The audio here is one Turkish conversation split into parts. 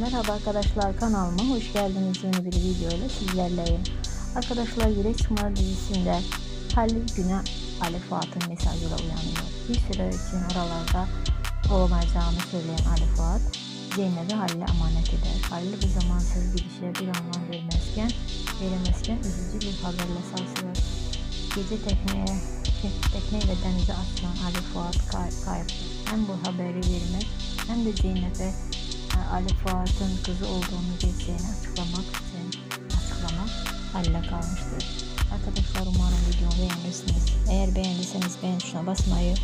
Merhaba arkadaşlar kanalıma hoş geldiniz yeni bir video ile sizlerleyim. Arkadaşlar Yürek Çınar dizisinde Halil Güne Ali Fuat'ın mesajıyla uyanıyor. Bir süre için oralarda olamayacağını söyleyen Ali Fuat Zeynep'i Halil'e emanet eder. Halil bu zamansız bir işe bir anlam vermezken, veremezken üzücü bir haberle sarsılır. Gece tekneye, tek- tekneyle denize atılan Ali Fuat kay, kayıptır. Hem bu haberi vermek hem de Zeynep'e Ali Fuat'ın kızı olduğunu gerçeğini açıklamak için açıklamak halle kalmıştır. Arkadaşlar umarım videomu beğenirsiniz. Eğer beğendiyseniz beğen tuşuna basmayı,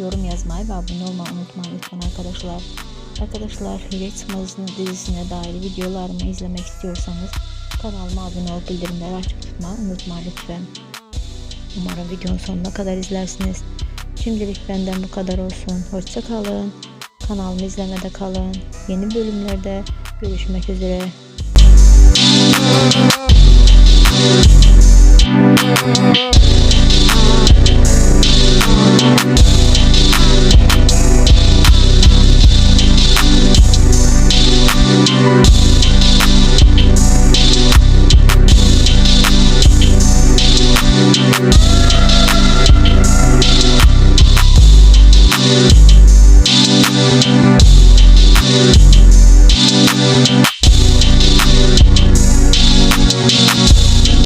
yorum yazmayı ve abone olmayı unutmayın lütfen arkadaşlar. Arkadaşlar Çıkmazı'nın dizisine dair videolarımı izlemek istiyorsanız kanalıma abone olup bildirimleri açık tutmayı unutmayın lütfen. Umarım videonun sonuna kadar izlersiniz. Şimdilik benden bu kadar olsun. Hoşça kalın. Kanalımı izlemede kalın. Yeni bölümlerde görüşmek üzere.